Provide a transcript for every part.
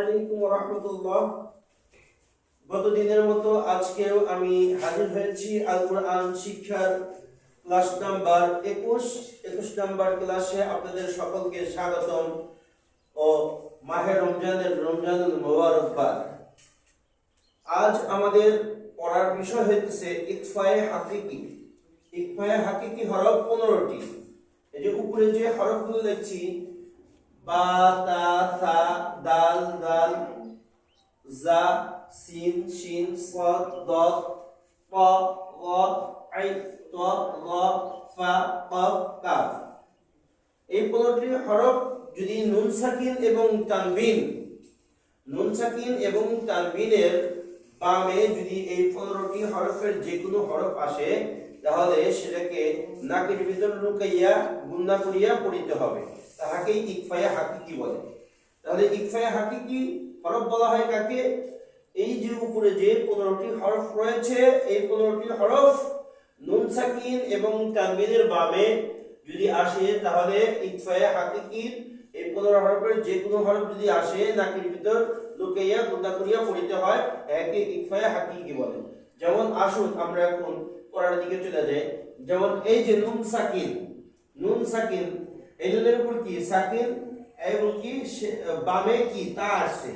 আলাইকুম রহমতুল্লাহ। মতো আজকেও আমি হাজির হয়েছি আল কোরআন শিক্ষার ক্লাস নাম্বার একুশ। একুশ নাম্বার ক্লাসে আপনাদের সকলকে স্বাগতম ও মাহে রমজানের রমজানুল মোবারকবাদ। আজ আমাদের পড়ার বিষয় হচ্ছে ইকফায়ে হাকিকি। ইকফায়ে হাকিকি হরফ পনেরোটি। এই যে উপরে যে হরফগুলো দেখছি, বা, তা থা দাল দাল জা সিন, শিন, সাদ, দাদ ক গ, আই, ত, গ, ফা কফ কাফ এই পনেরোটি হরফ যদি নুন সাকিন এবং তানবিন, নুন সাকিন এবং তানবিনের বামে যদি এই পনেরোটি হরফের যে কোনো হরফ আসে, তাহলে সেটাকে নাকের ভিতর লুকাইয়া গুন্না করিয়া পড়িতে হবে। তাহাকে ইকফায়া হাকিকি বলে। তাহলে ইকফায়া হাকিকি হরফ বলা হয় কাকে? এই যে উপরে যে পনেরোটি হরফ রয়েছে, এই পনেরোটি হরফ নুন সাকিন এবং তানবিনের বামে যদি আসে, তাহলে ইকফায়া এই পনেরো হরফের যে কোনো হরফ যদি আসে ভিতর লুকাইয়া করিয়া পড়িতে হয়, একে ইকফায়া হাকিকি বলে। যেমন আসুন আমরা এখন পড়ার দিকে চলে যাই। যেমন এই যে নুন সাকিন নুন সাকিন, এই নুনের উপর কি? সাকিন এবং কি বামে কি? তা আসছে।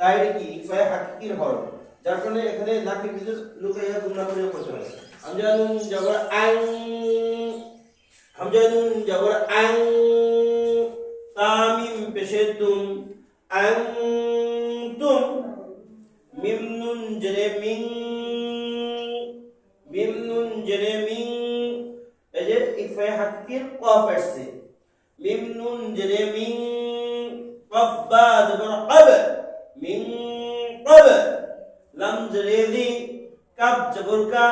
তাই এটা কি ইকফায়া হাকিকির হরফ যার কারণে এখানে নাকের ভিতর লুকাইয়া গুন্না করিয়া পড়তে হয় আমরা নুন জবর আং হামজা নুন জবর আং তামিম পেশে তুম আং তুম মিম নুন জেরে মিং মিম নুন জেরে মিং এই যে ইফায় হাকির কফ আসছে। মিম নুন জেরে মিং কফ বা কব মিং কব লাম জেরে লি কাব জবর কা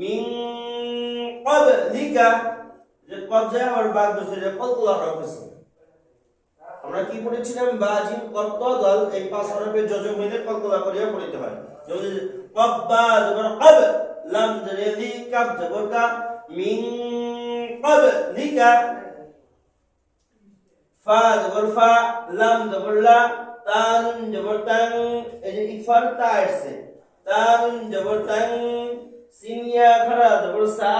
মিং কব লিকা যে কবজা আর বাদ বসে কতগুলো হরফ আছে আমরা কি পড়েছিলাম? বাজিম কত দল, এই পাঁচ হরফের যজম হইলে কলকলা করিয়া পড়িতে হয়। যেমন কব্বা জবর কব লাম জরে লি কাব জবর কা মিন কব লিকা ফা ফা, লাম জবর লা তান জবরতাং, এই যে ইফারতা আসছে। তান জবরতাং, সিনিয়া খরা জবর সা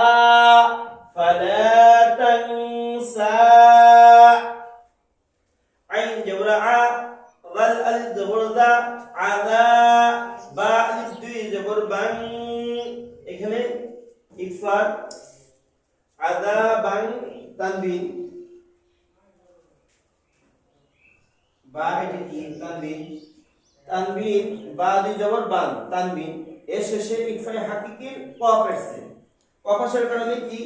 ফালাতাং সা। আইন জবর আ গাল আল জবর দা, আদা, বা আলিফ দুই জবর বাং। এখানে ইফার আদা, বাং তানবিন বা এটা কি? তানবিন তানবিন বা দুই জবর বাং তানবিন এর শেষে ইকফায় হাকিকির কফ আসছে কফ আসার কারণে কি?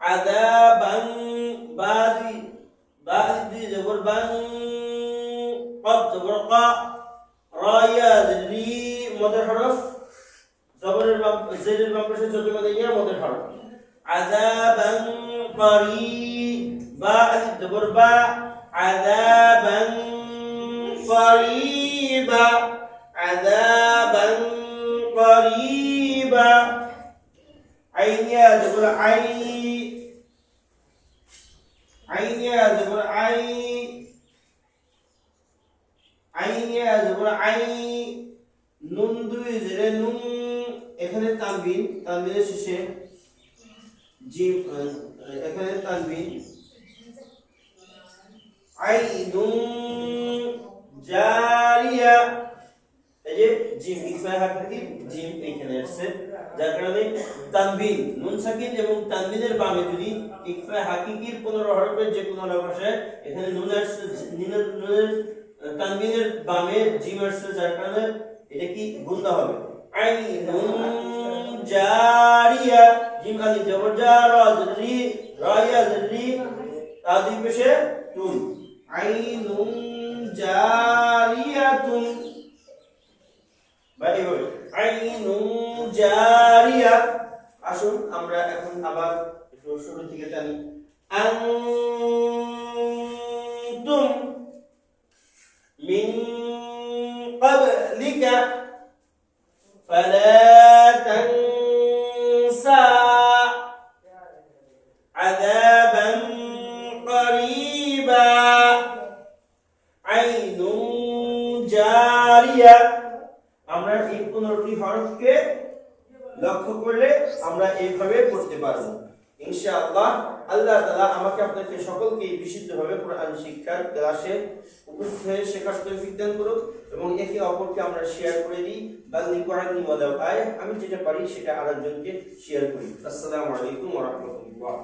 আদা বাং বা দুই বা দুই জবর বাং কফ জবর কা, রায়া রি মদের হরফ। জবরের বাম জেরের বাম পাশে ছোট মধ্যে ইয়া মদের হরফ। আযাবান করি বা জবর বা قريبا عذابا قريبا عين يا زبر عين عين يا زبر عين আইন ইয়া জবর আই নুন দুই জেরে নুন এখানে তানবিন তানবিনের শেষে জিম আহ, এখানে তানবিন আই নুন জারিয়া, এই যে জিম ইকফায় হাকিকি জিম এইখানে আসছে। যার কারণে তানবিন, নুন সাকিন এবং তানবিনের বামে যদি ইকফায় হাকিকির পনেরো হরফের যে কোনো হরফ আসে, এখানে নুন আসছে নুনের তানবিনের বামে জিম আসছে, যার কারণে এটা কি গুন্দা হবে? আই নুন জারিয়া, জিম আলি জবর জা, রা জরি রায়া জরি তা দুই পেশে তুন আইনুন জারিয়াতুন। ভাই হই আইনুন জারিয়া। আসুন, আমরা এখন আবার একটু শুরু থেকে টানি। আনতুম মিন ক্বাবলিকা ফালা তানসা আযাব। হরফকে লক্ষ্য করলে আমরা এইভাবে পড়তে পারব। আল্লাহ তালা আমাকে আপনাকে সকলকে বিশুদ্ধভাবে কোরআন শিক্ষার ক্লাসে উপস্থিত হয়ে শেখার তৌফিক করুক এবং একে অপরকে আমরা শেয়ার করে দিই। বাল্লি কোরআন আমি যেটা পারি সেটা আরেকজনকে শেয়ার করি। আসসালামু আলাইকুম ওয়া রাহমাতুল্লাহ।